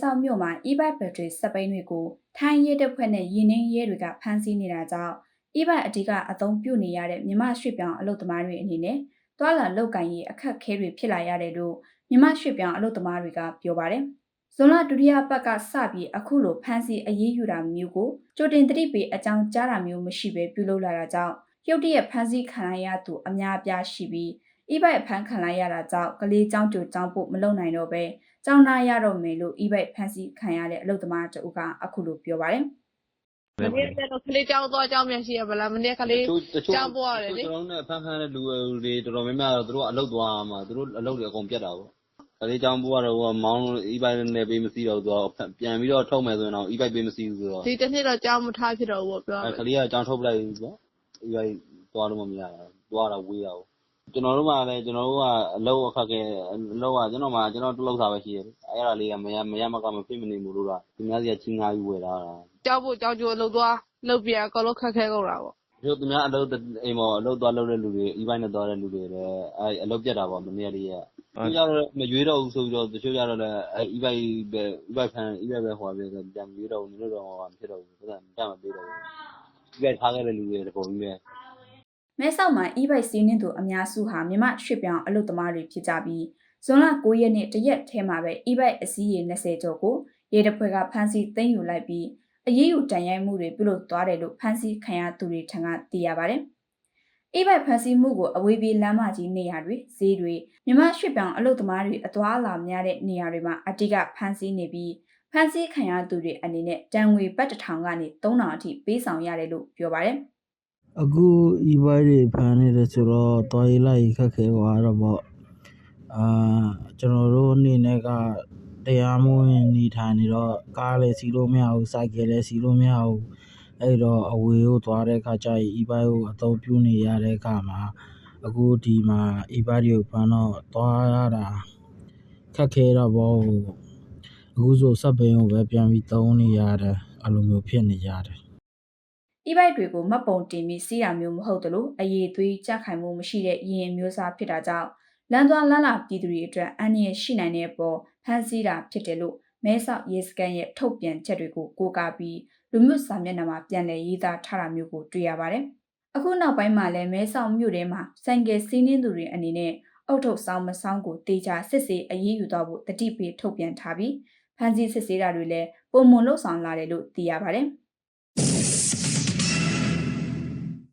ဆောက်မြို့မှာ e-bike ဘက်ထရီစက်ပိန်းတွေကိုထိုင်းရဲတပ်ဖွဲ့နဲ့ရင်းနှင်းရဲတွေကဖမ်းဆီးနေတာကြောင့် e-bike အဓိကအသုံးပြုနေရတဲ့မြမရွှေ့ပြောင်းအလုပ်သမားတွေအနေနဲ့တွာလာလောက်ကင်ရေးအခက်အခဲတွေဖြစ်လာရတယ်လို့မြမရွှေ့ပြောင်းအလုပ်သမားတွေကပြောပါတယ်။ဇွန်လဒုတိယပတ်ကစပြီးအခုလိုဖမ်းဆီးအရေးယူတာမျိုးကိုကြိုတင်သတိပေးအကြောင်းကြားတာမျိုးမရှိဘဲပြုလုပ်လာတာကြောင့်ရုတ်တရက်ဖမ်းဆီးခံရသူအများအပြားရှိပြီး အီဘိုက်ဖမ်းခံလိုက်ရတာကြောင့်ကလေးကျောင်းကျူကျောင်းဖို့မလုံနိုင်တော့ပဲကျောင်းသားရတော့မယ်လို့အီဘိုက်ဖမ်းဆီးခံရတဲ့အလုပ်သမားတဦးကအခုလိုပြောပါတယ်မနေ့ကတော့ကလေးကြောက်သွားကြောက်မြန်ရှိရဗလားမနေ့ကလေးကြောက်ပေါ်ရတယ်လေကျွန်တော်တို့နဲ့ဖန်ဖန်တဲ့လူတွေတော်တော်များများတော့တို့ကအလုပ်သွားမှာတို့အလုပ်တွေအကုန်ပြတ်တာပေါ့ကလေးကြောင်ပို့ရတော့မောင်းလို့ e-bike နဲ့ပေးမစီတော့သူကပြန်ပြီးတော့ထုတ်မယ်ဆိုရင်တော့ e-bike ပေးမစီဘူးဆိုတော့ဒီတစ်နှစ်တော့ကြောင်မထားဖြစ်တော့ဘူးပေါ့ပြောကလေးကကြောင်ထုတ်ပလိုက်ပြီပေါ့ e-bike သွားလို့မရဘူးသွားတော့ဝေးရဘူး ကျွန်တော်တို့ကလည်း ကျွန်တော်တို့က အလုပ်အခက်ခဲအလုပ်ကကျွန်တော်မှကျွန်တော်တလုပ်စားပဲရှိရတယ်အဲ့ဒါလေးကမရမရမက မဖြစ်မနေဘူးလို့ကဒီများစီက ချင်းငါးပြီးဝယ်ထားတာ ကြောင်းဖို့ကြောင်းကျိုးလှုပ်သွားလှုပ်ပြန် အကုန်လုံးခက်ခဲကုန်တာပေါ့တို့ သူများအလုပ်အိမ်ပေါ် အလုပ်သွားလုပ်တဲ့လူတွေ e-bike နဲ့သွားတဲ့လူတွေလည်းအဲအလုပ်ပြတ်တာပေါ့ မနေ့တည်းကသူကြတော့မရွေးတော့ဘူးဆိုပြီးတော့ တချို့ကြတော့လည်းအဲ e-bike ပဲ e-bike ဖန် e-bike ပဲဟိုပါပဲ ပြန်ရွေးတော့ဘူးတို့တော့ဟိုမဖြစ်တော့ဘူးပြန်ပြန်မပေးတော့ဘူး e-bike ထားခဲ့တဲ့လူတွေ တပုံကြီးပဲ မဲဆောက်မှာ e-bike စီးနှင်းသူအများစုဟာမြမရွှေ့ပြောင်းအလုပ်သမားတွေဖြစ်ကြပြီးဇွန်လ9ရက်နေ့တရက်ထဲမှာပဲ e-bike အစီးရေ20ကျော်ကိုရဲတပ်ဖွဲ့ကဖမ်းဆီးသိမ်းယူလိုက်ပြီးအရေးယူတန်ရိုက်မှုတွေပြုလုပ်သွားတယ်လို့ဖမ်းဆီးခံရသူတွေထံကသိရပါတယ်။ e-bike ဖမ်းဆီးမှုကိုအဝေးပြေးလမ်းမကြီးနေရာတွေဈေးတွေမြမရွှေ့ပြောင်းအလုပ်သမားတွေအသွားအလာများတဲ့နေရာတွေမှာအတိကဖမ်းဆီးနေပြီးဖမ်းဆီးခံရသူတွေအနေနဲ့တန်ငွေပတ်တစ်ထောင်ကနေ3000အထိပေးဆောင်ရတယ်လို့ပြောပါတယ်။ အခု e-bike တွေဖမ်းနေတယ်ဆိုတော့တော်ရေးလိုက်ခက်ခဲသွားတော့ပေါ့အာကျွန်တော်တို့အနေနဲ့ကတရားမဝင်နေထိုင်နေတော့ကားလည်းစီးလို့မရဘူးစိုက်ကယ်လည်းစီးလို့မရဘူးအဲ့တော့အဝေးကိုသွားတဲ့ခါကျရင် e-bike ကိုအသုံးပြုနေရတဲ့အခါမှာအခုဒီမှာ e-bike တွေကိုဖမ်းတော့သွားရတာခက်ခဲတော့ပေါ့အခုဆိုစက်ဘင်းကိုပဲပြန်ပြီးသုံးနေရတယ်အဲ့လိုမျိုးဖြစ်နေကြတယ် e-bike တွေကိုမှတ်ပုံတင်ပြီးစီးတာမျိုးမဟုတ်သလိုအရေးသွေးကြခိုင်မှုမရှိတဲ့ရင်းမျိုးစားဖြစ်တာကြောင့်လမ်းသွားလမ်းလာပြည်သူတွေအတွက်အန္တရာယ်ရှိနိုင်တဲ့အပေါ်ဖမ်းဆီးတာဖြစ်တယ်လို့မဲဆောက်ရေးစကန်ရဲ့ထုတ်ပြန်ချက်တွေကိုကိုးကားပြီးလူမှုစာမျက်နှာမှာပြန်လည်ရေးသားထားတာမျိုးကိုတွေ့ရပါတယ်။အခုနောက်ပိုင်းမှာလည်းမဲဆောက်မြို့ထဲမှာဆိုင်ကယ်စီးနှင်းသူတွေအနေနဲ့အုတ်ထုတ်ဆောင်မဆောင်ကိုတေချာစစ်ဆေးအရေးယူတော့ဖို့တတိပေးထုတ်ပြန်ထားပြီးဖမ်းဆီးစစ်ဆေးတာတွေလည်းပုံမလွတ်ဆောင်လာတယ်လို့သိရပါတယ်။